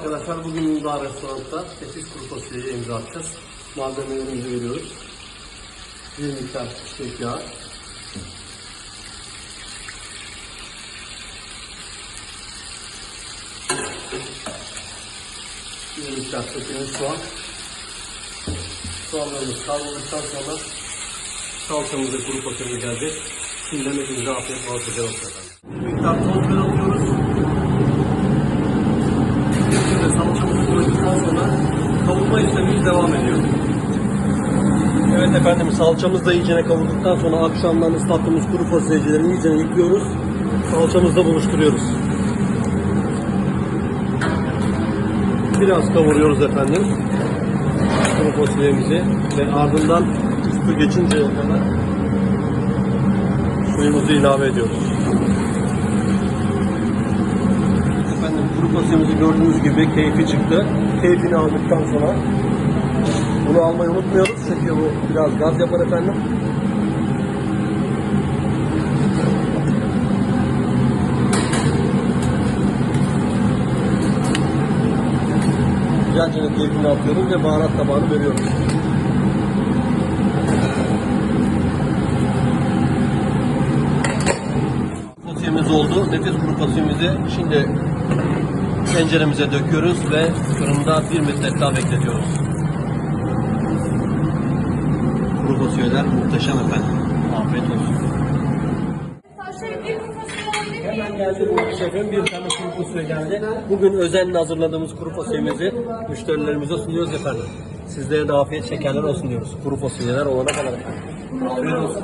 arkadaşlar. Bugün Uludağ Restoran'da nefis kuru fasulyeye imza atacağız. Malzemelerimizi veriyoruz. Bir miktar çiçek yağı. Bir miktar çekilmiş soğan. Soğanlarımız kavruldıktan sonra salçamız ve kuru fasulyemiz gelecek. Şimdiden hepinize afiyet olsun. Bir miktar toz biber atıyoruz. Efendim salçamız da iyicene kavurduktan sonra akşamdan ıslattığımız kuru fasulyecileri iyicene yıkıyoruz. Salçamızla buluşturuyoruz. Biraz kavuruyoruz efendim. Kuru fasulyemizi ve ardından üstü geçinceye kadar suyumuzu ilave ediyoruz. Efendim kuru fasulyemizi gördüğünüz gibi keyfi çıktı. Keyfini aldıktan sonra bunu almayı unutmuyoruz çünkü bu biraz gaz yapar efendim. Güzelce keyfini atıyoruz ve baharat tabağını veriyoruz. Fasulyemiz oldu. Nefis kuru fasulyemizi şimdi tenceremize döküyoruz ve fırında bir müddet daha bekletiyoruz. Kuru fasulyeler muhteşem efendim. Afiyet olsun. Hemen geldi bu şefim bir tane kuru fasulye geldi. Bugün özenle hazırladığımız kuru fasulyemizi müşterilerimize sunuyoruz efendim. Sizlere de afiyet şekerler olsun diyoruz. Kuru fasulyeler olana kadar efendim. Afiyet olsun.